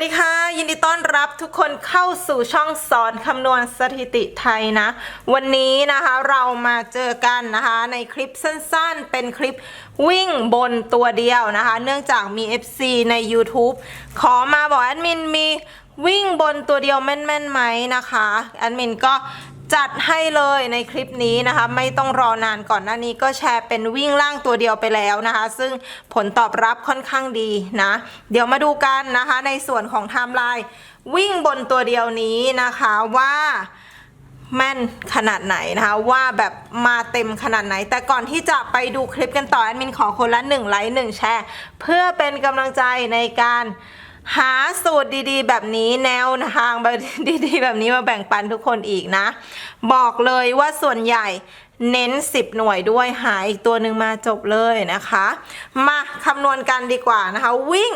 วัสดีค่ะ ยินดีต้อนรับทุกคนเข้าสู่ช่องสอนคำนวณสถิติไทยนะ วันนี้นะคะเรามาเจอกันนะคะในคลิปสั้นๆ เป็นคลิปวิ่งบนตัวเดียวนะคะ เนื่องจากมี FC ใน YouTube ขอมาบอกแอดมินมีวิ่งบนตัวเดียวแม่นๆไหมนะคะ แอดมินก็ จัดให้เลยในคลิปนี้นะคะ ไม่ต้องรอนานก่อนหน้านี้ก็แชร์เป็นวิ่งล่างตัวเดียวไปแล้วนะคะ ซึ่งผลตอบรับค่อนข้างดีนะ เดี๋ยวมาดูกันนะคะ ในส่วนของไทม์ไลน์วิ่งบนตัวเดียวนี้นะคะว่าแม่นขนาดไหนนะคะว่าแบบมาเต็มขนาดไหน แต่ก่อนที่จะไปดูคลิปกันต่อแอดมินขอคนละ1ไลค์1แชร์ เพื่อเป็นกำลังใจในการ หาสูตรดีๆ แบบนี้แนวทางแบบดีๆ แบบนี้มาแบ่งปันทุกคนอีกนะ บอกเลยว่าส่วนใหญ่เน้น 10 หน่วยด้วยหาอีกตัวหนึ่งมาจบเลยนะคะ มาคำนวณกันดีกว่านะคะ วิ่ง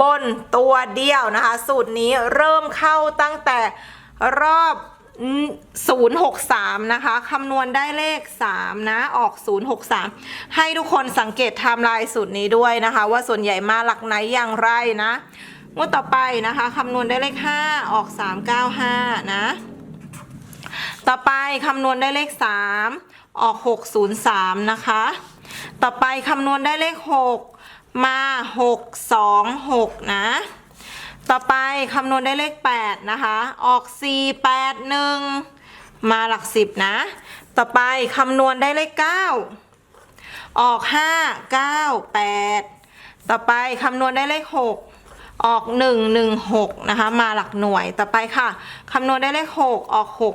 บนตัวเดียวนะคะ สูตรนี้เริ่มเข้าตั้งแต่รอบ 063 นะคะคำนวณได้เลข 3 นะ ออก 063 ให้ทุกคนสังเกตไทม์ไลน์สูตรนี้ด้วยนะคะ ว่าส่วนใหญ่มาหลักไหนอย่างไรนะ งวดต่อไปนะคะคำนวณได้เลข 5 ออก 395 นะ ต่อไปคำนวณได้เลข 3 ออก 603 นะคะ ต่อไปคำนวณได้เลข 6 มา 626 นะ ต่อไปคำนวณได้เลข 8 นะคะ ออก 4 8 1 มาหลัก 10 นะ ต่อไปคำนวณได้เลข 9 ออก 5 9 8 ต่อไปคำนวณได้เลข 6 ออก 1 1 6 นะคะ มาหลักหน่วยต่อไปค่ะคำนวณได้เลข 6 ออก 6 9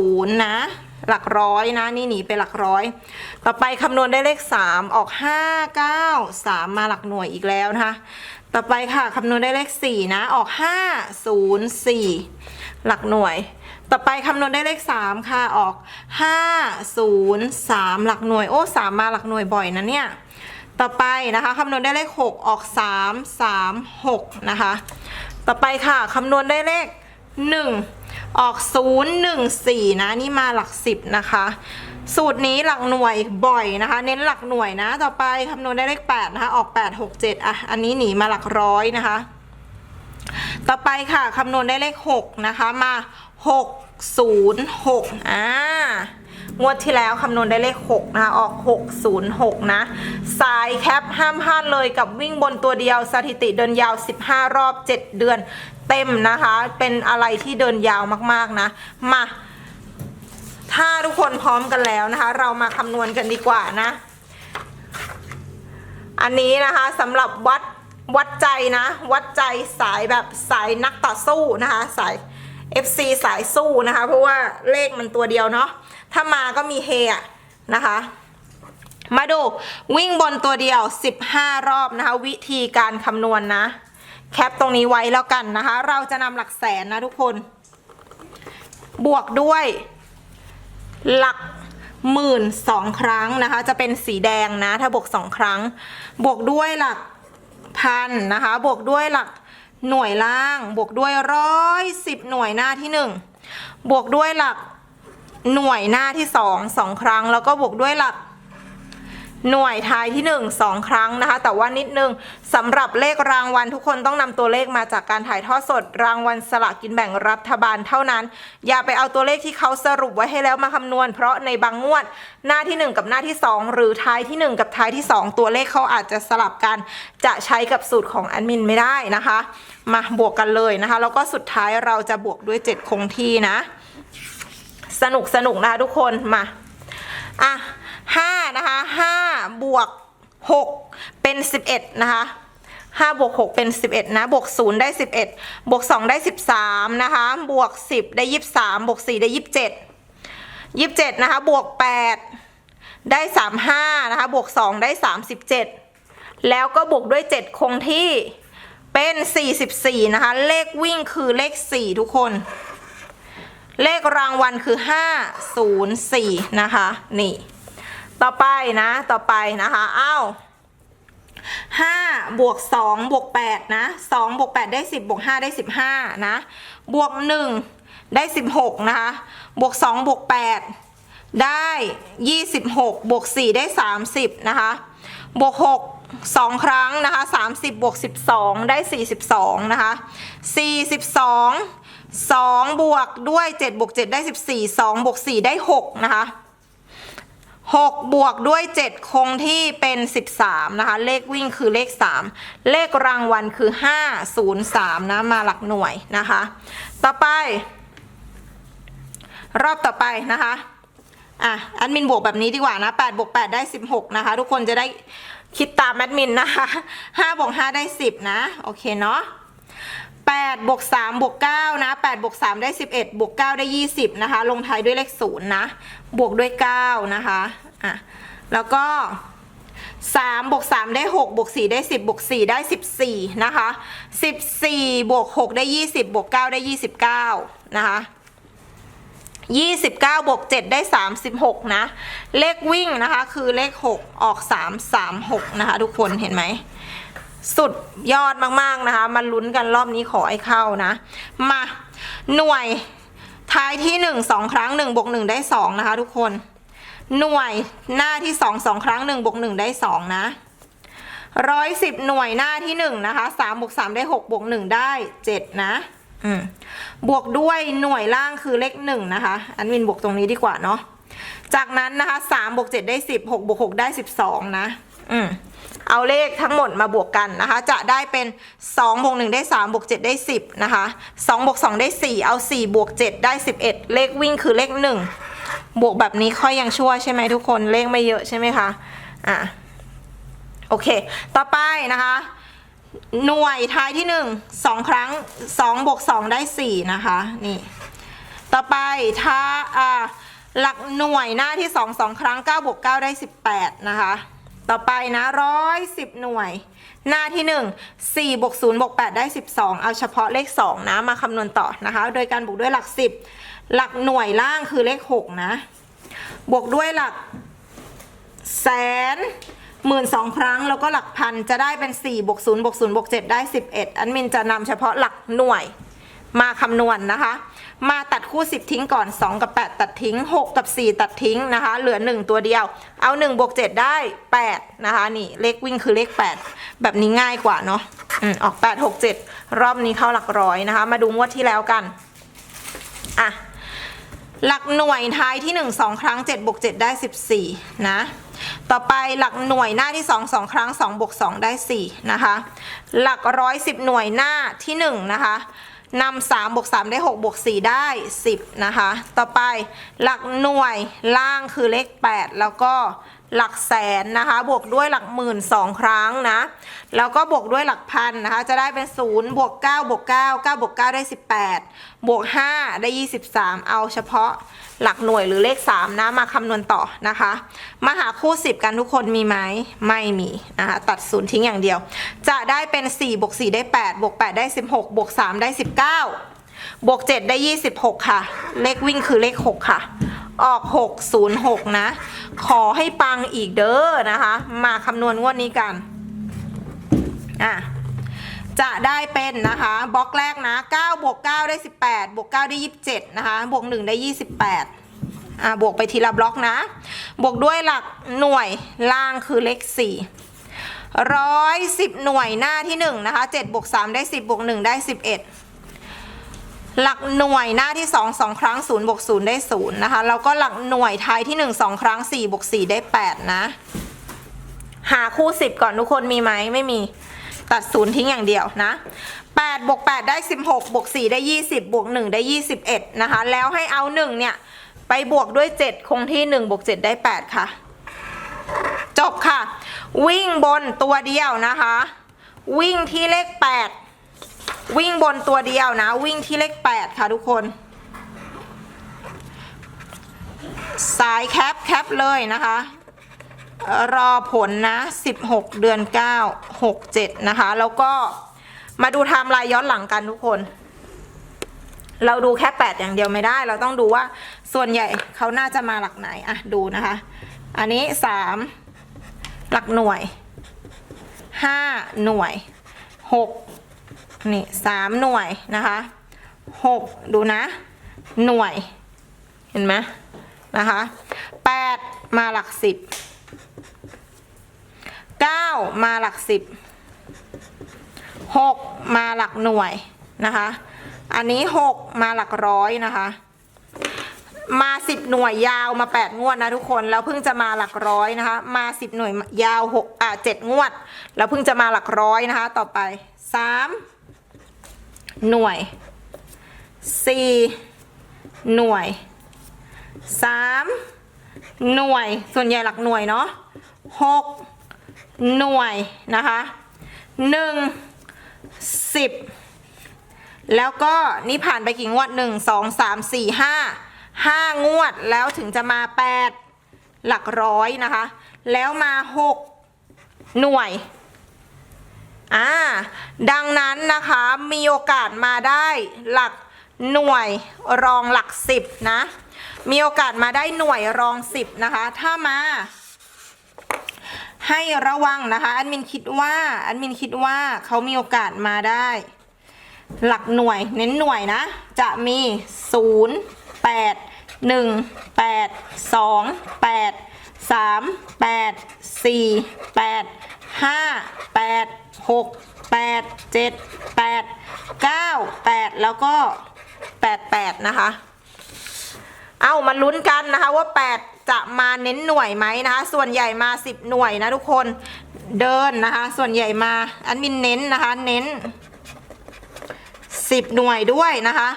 0 นะ หลักร้อยนะ นี่หนีไปหลักร้อย ต่อไปคำนวณได้เลข 3 ออก 5 9 3 มาหลักหน่วยอีกแล้วนะคะ ต่อไปค่ะคำนวณได้เลข 4 นะ ออก 5 0 4 หลักหน่วย ต่อไปคำนวณได้เลข 3 ค่ะ ออก 5 0 3 หลักหน่วย โอ้3มาหลักหน่วยบ่อยนะเนี่ย ต่อไปนะคะคำนวณได้เลข 6 ออก 3 3 6 นะคะ ต่อไปค่ะคำนวณได้เลข 1 ออก 0 1 4 นะ นี่มาหลัก 10 นะคะ สูตรนี้หลักหน่วยบ่อยนะคะ เน้นหลักหน่วยนะ ต่อไปคำนวณได้เลข 8 นะคะ ออก 8 6 7 อะ อันนี้หนีมาหลักร้อยนะคะ ต่อไปค่ะคำนวณได้เลข 6 นะคะ มา 6 0 6 อ่า งวดที่แล้วคำนวณได้เลข 6 นะคะ ออก 606 นะ สายแคปห้ามพลาดเลยกับวิ่งบนตัวเดียวสถิติเดินยาว 15 รอบ 7 เดือนเต็มนะคะ เป็นอะไรที่เดินยาวมากๆนะ มา ถ้าทุกคนพร้อมกันแล้วนะคะ เรามาคำนวณกันดีกว่านะ อันนี้นะคะสำหรับวัดวัดใจนะ วัดใจสายแบบสายนักต่อสู้นะคะ สาย FC สายสู้นะคะ เพราะว่าเลขมันตัวเดียวเนาะ ถ้ามาก็มีเฮอะนะคะ มาดูวิ่งบนตัวเดียว 15 รอบนะคะ วิธีการคำนวณนะ แคปตรงนี้ไว้แล้วกันนะคะ เราจะนำหลักแสนนะทุกคน บวกด้วย หลักหมื่นสองครั้งนะคะ จะเป็นสีแดงนะ ถ้าบวกสองครั้ง บวกด้วยหลักพันนะคะ บวกด้วยหลักหน่วยล่าง บวกด้วยร้อยสิบหน่วยหน้าที่หนึ่งบวกด้วยหลัก หน่วยหน้าที่สองสองครั้ง แล้วก็บวกด้วยหลักหน่วยท้ายที่1 2 ครั้งนะคะ แต่ว่านิดนึงสำหรับเลขรางวัลทุกคนต้องนำตัวเลขมาจากการถ่ายทอดสดรางวัลสลากกินแบ่งรัฐบาลเท่านั้น อย่าไปเอาตัวเลขที่เขาสรุปไว้ให้แล้วมาคำนวณ เพราะในบางงวดหน้าที่ 1 กับหน้าที่ 2 หรือท้ายที่ 1 กับท้ายที่ 2 ตัวเลขเขาอาจจะสลับกันจะใช้กับสูตรของแอดมินไม่ได้นะคะ มาบวกกันเลยนะคะแล้วก็สุดท้ายเราจะบวกด้วย 7 คงที่นะ สนุกสนุกนะคะทุกคนมาอะห้านะคะห้าบวกหกเป็นสิบเอ็ดนะคะห้าบวกหกเป็นสิบเอ็ดนะ บวกศูนย์ได้สิบเอ็ดบวกสองได้สิบสามนะคะ บวกสิบได้ยี่สามบวกสี่ได้ยี่สิบเจ็ดยี่สิบเจ็ดนะคะ บวกแปดได้สามห้านะคะ บวกสองได้สามสิบเจ็ดแล้วก็บวกด้วยเจ็ดคงที่เป็นสี่สิบสี่นะคะ เลขวิ่งคือเลขสี่ทุกคน เลขรางวัลคือ 504 นะคะ นี่ ต่อไปนะ ต่อไปนะคะ อ้าว5บวก2บวก8นะ2บวก8ได้10บบวก5ได้15นะ บวก1ได้16นะคะ บวก2บวก8ได้26บหกบวก4ได้30นะคะ บวก6สองครั้งนะคะสามสิบบวกสิบสองได้สี่สิบสองนะคะสี่สิบสอง สองบวกด้วยเจ็ดบวกเจ็ดได้สิบสี่สองบวกสี่ได้หกนะคะหกบวกด้วยเจ็ดคงที่เป็นสิบสามนะคะ เลขวิ่งคือเลขสามเลขรางวัลคือห้าศูนย์สามนะ มาหลักหน่วยนะคะ ต่อไป รอบต่อไปนะคะอะแอดมินบวกแบบนี้ดีกว่านะ8บวก8ได้ 16 นะคะ ทุกคนจะได้คิดตามแอดมินนะคะ5บวก5ได้ 10 นะ โอเคเนาะ 8บวก3บวก9นะ8บวก3ได้ 11บวก9ได้ 20 นะคะ ลงท้ายด้วยเลข0นะ บวกด้วย 9 นะคะอะแล้วก็3บวก3ได้6บวก4ได้ 10บวก4ได้ 14 นะคะ 14บวก6ได้ 20บวก9ได้ 29 นะคะ29บวก7ได้ 36 นะ เลขวิ่งนะคะ คือเลข 6 ออก 3 3 6 นะคะ ทุกคนเห็นไหม สุดยอดมากๆนะคะ มาลุ้นกันรอบนี้ขอให้เข้านะ มาหน่วยท้ายที่ 1 2 ครั้ง1บวก1ได้ 2 นะคะ ทุกคน หน่วยหน้าที่ 2 2 ครั้ง1บวก1ได้ 2 นะร้อยสิบหน่วยหน้าที่1นะคะ3บวก3ได้6บวก1ได้7นะ อืม บวกด้วยหน่วยล่างคือเลขหนึ่งนะคะอันวินบวกตรงนี้ดีกว่าเนาะจากนั้นนะคะสามบวกเจ็ดได้สิบหกบวกหกได้สิบสองนะ อืม เอาเลขทั้งหมดมาบวกกันนะคะ จะได้เป็นสองบวกหนึ่งได้สามบวกเจ็ดได้สิบนะคะสองบวกสองได้สี่เอาสี่บวกเจ็ดได้สิบเอ็ดเลขวิ่งคือเลขหนึ่งบวกแบบนี้ค่อยยังชั่วใช่ไหมทุกคนเลขไม่เยอะใช่ไหมคะอะโอเค ต่อไปนะคะหน่วยท้ายที่หนึ่งสองครั้งสองบวกสองได้สี่นะคะนี่ต่อไปถ้าอ่าหลักหน่วยหน้าที่สองสองครั้งเก้าบวกเก้าได้สิบแปดนะคะ ต่อไปนะร้อยสิบหน่วย หน้าที่หนึ่งสี่บวกศูนย์บวกแปดได้สิบสองเอาเฉพาะเลขสองนะมาคำนวณต่อนะคะ โดยการบวกด้วยหลักสิบหลักหน่วยล่างคือเลขหกนะ บวกด้วยหลักแสนหมื่นสองครั้งแล้วก็หลักพันจะได้เป็น4บวก0บวก0บวก7ได้11อันมินจะนำเฉพาะหลักหน่วย มาคำนวณนะคะ มาตัดคู่ 10 ทิ้งก่อน 2 กับ 8 ตัดทิ้ง 6 กับ 4 ตัดทิ้งนะคะ เหลือ 1 ตัวเดียว เอา1บวก7ได้ 8 นะคะ นี่เลขวิ่งคือเลข 8 แบบนี้ง่ายกว่าเนาะอออก 8 6 7 รอบนี้เข้าหลักร้อยนะคะ มาดูงวดที่แล้วกัน อะ หลักหน่วยท้ายที่ 1 2 ครั้ง7บวก7ได้ 14 นะต่อไปหลักหน่วยหน้าที่ 2 2 ครั้ง2บวก2ได้ 4 นะคะ หลักร้อยสิบหน่วยหน้าที่ 1 นะคะ นำ3บวก3ได้6บวก4ได้ 10 นะคะ ต่อไปหลักหน่วยล่างคือเลข 8 แล้วก็ หลักแสนนะคะ บวกด้วยหลักหมื่นสองครั้งนะ แล้วก็บวกด้วยหลักพันนะคะ จะได้เป็น0บวก9บวก9 9บวก9ได้18บวก5ได้23เอาเฉพาะหลักหน่วยหรือเลข3นะ มาคำนวณต่อนะคะ มาหาคู่10กันทุกคนมีไหมไม่มีนะคะ ตัดศูนย์ทิ้งอย่างเดียว จะได้เป็น4บวก4ได้8บวก8ได้16บวก3ได้19บ บวก 7 ได้ 26 ค่ะ เลขวิ่งคือเลข 6 ค่ะ ออก 606 นะ ขอให้ปังอีกเด้อนะคะ มาคำนวณงวดนี้กัน อะ จะได้เป็นนะคะ บล็อกแรกนะ 9 บวก 9 ได้ 18 บวก 9 ได้ 27 นะคะ บวก 1 ได้ 28อะบวกไปทีละบล็อกนะ บวกด้วยหลักหน่วยล่างคือเลข4ร้อยสิบหน่วยหน้าที่1นะคะ7บวก3ได้10บวก1ได้11 หลักหน่วยหน้าที่ 2 2 ครั้ง0บวก0ได้0นะคะแล้วก็หลักหน่วยท้ายที่ 1 2 ครั้ง4บวก4ได้ 8 นะ หาคู่ 10 ก่อนทุกคนมีไหมไม่มีตัดศูนย์ทิ้งอย่างเดียวนะ8บวก8ได้ 16บวก4ได้ 20บวก1ได้ 21 นะคะ แล้วให้เอา 1 เนี่ย ไปบวกด้วย 7 คงที่ 1บวก7ได้ 8 ค่ะ จบค่ะ วิ่งบนตัวเดียวนะคะ วิ่งที่เลข 8 วิ่งบนตัวเดียวนะ วิ่งที่เลข 8 ค่ะทุกคน สายแคปแคปเลยนะคะ รอผลนะ 16 เดือน 9 67 นะคะ แล้วก็มาดูไทม์ไลน์ย้อนหลังกันทุกคน เราดูแค่ 8 อย่างเดียวไม่ได้ เราต้องดูว่าส่วนใหญ่เขาน่าจะมาหลักไหนอะดูนะคะ อันนี้ 3 หลักหน่วย 5 หน่วย 6 นี่3หน่วยนะคะ6ดูนะ หน่วย เห็นไหมนะคะ8มาหลัก10 9มาหลัก10 6มาหลักหน่วยนะคะ อันนี้6มาหลักร้อยนะคะ มา10หน่วยยาวมา8งวดนะทุกคนแล้วเพิ่งจะมาหลักร้อยนะคะ มา10หน่วยยาว6อ่า7งวด แล้วเพิ่งจะมาหลักร้อยนะคะ ต่อไป3 หน่วย 4 หน่วย 3 หน่วย ส่วนใหญ่หลักหน่วยเนาะ6หน่วยนะคะ1 10 แล้วก็นี่ผ่านไปกี่งวด 1 2 3 4 5 5 งวดแล้วถึงจะมา 8 หลักร้อยนะคะ แล้วมา 6 หน่วย อ่าดังนั้นนะคะมีโอกาสมาได้หลักหน่วยรองหลักสิบนะ มีโอกาสมาได้หน่วยรองสิบนะคะ ถ้ามาให้ระวังนะคะแอดมินคิดว่าแอดมินคิดว่าเขามีโอกาสมาได้ หลักหน่วยเน้นหน่วยนะ จะมี 0 8 1 8 2 8 3 8 4 8 5 8 6 8 7 8 9 8แล้วก็8 8นะคะ เอามาลุ้นกันนะคะว่า8จะมาเน้นหน่วยไหมนะคะ ส่วนใหญ่มา10หน่วยนะทุกคนเดินนะคะ ส่วนใหญ่มาอันมินเน้นนะคะ เน้น10หน่วยด้วยนะคะ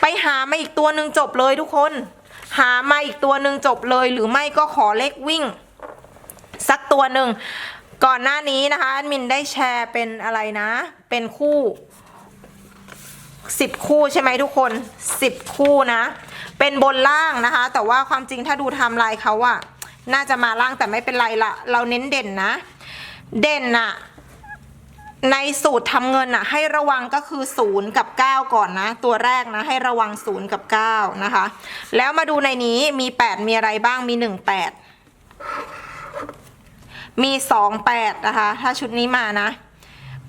ไปหามาอีกตัวหนึ่งจบเลยทุกคน หามาอีกตัวหนึ่งจบเลยหรือไม่ก็ขอเลขวิ่ง สักตัวหนึ่ง ก่อนหน้านี้นะคะมินได้แชร์เป็นอะไรนะ เป็นคู่10คู่ใช่ไหมทุกคน10คู่นะ เป็นบนล่างนะคะ แต่ว่าความจริงถ้าดูไทม์ไลน์เขาอะน่าจะมาล่างแต่ไม่เป็นไรละเราเน้นเด่นนะ เด่นอะในสูตรทำเงินอะให้ระวังก็คือ0กับ 9 ก่อนนะ ตัวแรกนะ ให้ระวัง0กับ 9 นะคะ แล้วมาดูในนี้มี 8 มีอะไรบ้างมี 1 8 มี 2 8 นะคะ ถ้าชุดนี้มานะ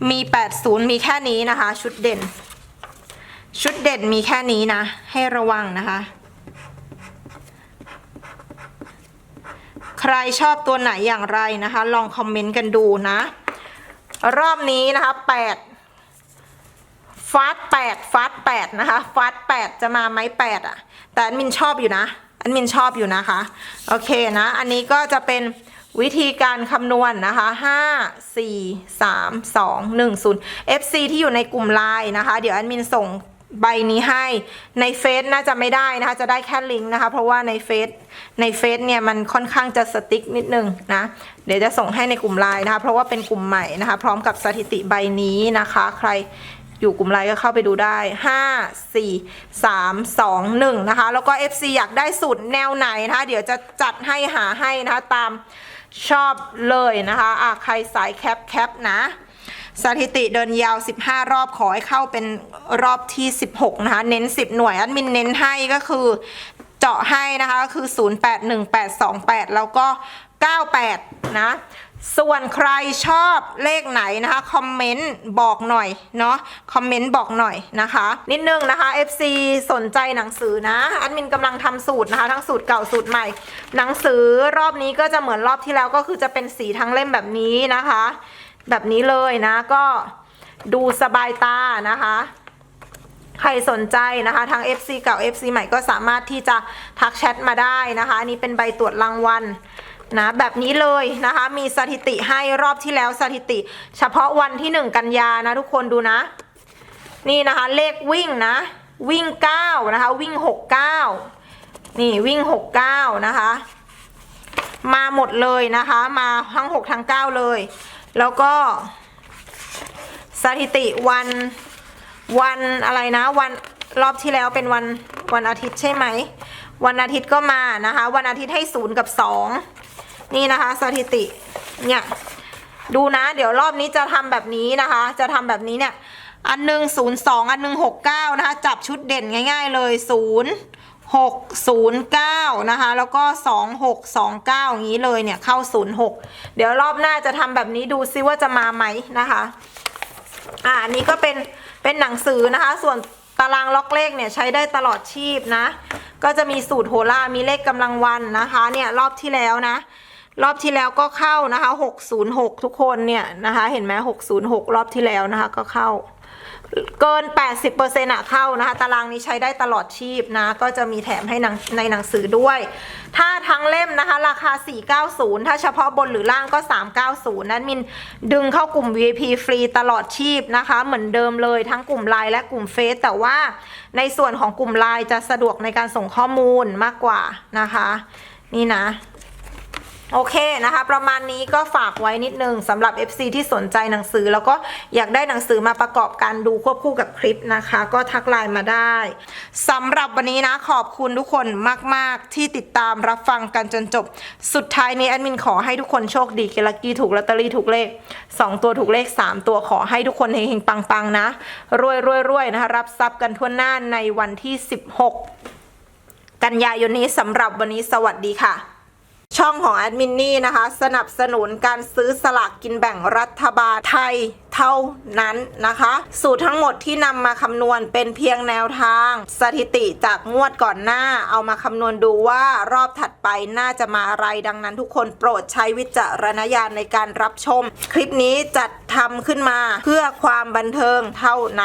มี 8 0 มีแค่นี้นะคะ ชุดเด่น ชุดเด่นมีแค่นี้นะ ให้ระวังนะคะ ใครชอบตัวไหนอย่างไรนะคะ ลองคอมเมนต์กันดูนะ รอบนี้นะคะแปดฟาสแปดฟาสแปดนะคะฟาสแปดจะมาไหมแปดอะ แต่อันมินชอบอยู่นะอันมินชอบอยู่นะคะ โอเคนะ อันนี้ก็จะเป็น วิธีการคำนวณนนะคะห้าสี่สามสองหนึ่งศูนย์ FC ที่อยู่ในกลุ่มไลน์นะคะ เดี๋ยวแอันมินส่งใบนี้ให้ในเฟซน่าจะไม่ได้นะคะ จะได้แค่ลิงก์นะคะ เพราะว่าในเฟซในเฟซเนี่ยมันค่อนข้างจะสติ๊กนิดนึงนะ เดี๋ยวจะส่งให้ในกลุ่มไลน์นะคะ เพราะว่าเป็นกลุ่มใหม่นะคะ พร้อมกับสถิติใบนี้นะคะ ใครอยู่กลุ่มไลน์ก็เข้าไปดูได้ 5 4 3 2 1 นะคะ แล้วก็ FC อยากได้สูตรแนวไหนนะคะ เดี๋ยวจะจัดให้หาให้นะคะตาม ชอบเลยนะคะอะใครสายแคปแคปนะสถิติเดินยาว 15 รอบขอให้เข้าเป็นรอบที่ 16 นะคะ เน้น 10 หน่วยอัดมินเน้นให้ก็คือเจาะให้นะคะก็คือ 081828 แล้วก็ 98 นะ ส่วนใครชอบเลขไหนนะคะคอมเมนต์บอกหน่อยเนาะคอมเมนต์บอกหน่อยนะคะ นิดนึงนะคะ FC สนใจหนังสือนะแอดมินกำลังทำสูตรนะคะ ทั้งสูตรเก่าสูตรใหม่ หนังสือรอบนี้ก็จะเหมือนรอบที่แล้วก็คือจะเป็นสีทั้งเล่มแบบนี้นะคะ แบบนี้เลยนะก็ดูสบายตานะคะ ใครสนใจนะคะทาง FC เก่า FC ใหม่ก็สามารถที่จะทักแชทมาได้นะคะนนี้เป็นใบตรวจรางวัล นะแบบนี้เลยนะคะมีสถิติให้รอบที่แล้วสถิติ เฉพาะวันที่ 1 กันยานะทุกคนดูนะ นี่นะคะเลขวิ่งนะ วิ่ง 9 นะคะ วิ่ง 69 นี่วิ่ง 69 นะคะ มาหมดเลยนะคะ มาทั้ง 6 ทั้ง 9 เลย แล้วก็ สถิติวันวันอะไรนะ วันรอบที่แล้วเป็นวันวันอาทิตย์ใช่ไหมวันอาทิตย์ก็มานะคะ วันอาทิตย์ให้ศูนย์กับสอง นี่นะคะสถิติเนี่ยดูนะ เดี๋ยวรอบนี้จะทำแบบนี้นะคะ จะทำแบบนี้เนี่ย อันหนึ่งศูนย์สองอันหนึ่งหกเก้านะคะ จับชุดเด่นง่าย ๆ เลยศูนย์หกศูนย์เก้านะคะ แล้วก็สองหกสองเก้าอย่างนี้เลยเนี่ยเข้าศูนย์หกเดี๋ยวรอบหน้าจะทำแบบนี้ดูซิว่าจะมาไหมนะคะ อ่าอันนี้ก็เป็นเป็นหนังสือนะคะ ส่วนตารางล็อกเลขเนี่ยใช้ได้ตลอดชีพนะ ก็จะมีสูตรโหรามีเลขกำลังวันนะคะ เนี่ยรอบที่แล้วนะ รอบที่แล้วก็เข้านะคะ606ทุกคนเนี่ยนะคะ เห็นไหม606รอบที่แล้วนะคะก็เข้า เกิน 80%อะเข้านะคะ ตารางนี้ใช้ได้ตลอดชีพนะ ก็จะมีแถมให้นังในหนังสือด้วย ถ้าทั้งเล่มนะคะ ราคา 490 ถ้าเฉพาะบนหรือล่างก็ 390 นั้นมินดึงเข้ากลุ่ม VIP ฟรีตลอดชีพนะคะ เหมือนเดิมเลยทั้งกลุ่มไลน์และกลุ่มเฟซแต่ว่าในส่วนของกลุ่มไลน์จะสะดวกในการส่งข้อมูลมากกว่านะคะ นี่นะ โอเคนะคะ ประมาณนี้ก็ฝากไว้นิดนึงสำหรับ FC ที่สนใจหนังสือ แล้วก็อยากได้หนังสือมาประกอบการดูควบคู่กับคลิปนะคะ ก็ทักไลน์มาได้สำหรับวันนี้นะขอบคุณทุกคนมาก ๆ ที่ติดตามรับฟังกันจนจบ สุดท้ายนี้แอดมินขอให้ทุกคนโชคดีเกลักกี้ถูกลอตเตอรี่ถูกเลข 2 ตัวถูกเลข 3 ตัวขอให้ทุกคนเฮงๆปังๆนะรวยๆๆนะคะรับทรัพย์กันทั่วหน้าในวันที่ 16 กันยายนนี้สำหรับวันนี้สวัสดีค่ะ ช่องของแอดมินนี่นะคะ สนับสนุนการซื้อสลากกินแบ่งรัฐบาลไทยเท่านั้นนะคะ สูตรทั้งหมดที่นำมาคำนวณเป็นเพียงแนวทาง สถิติจากงวดก่อนหน้า เอามาคำนวณดูว่ารอบถัดไปน่าจะมาอะไรดังนั้นทุกคนโปรดใช้วิจารณญาณในการรับชม คลิปนี้จัดทำขึ้นมาเพื่อความบันเทิงเท่านั้น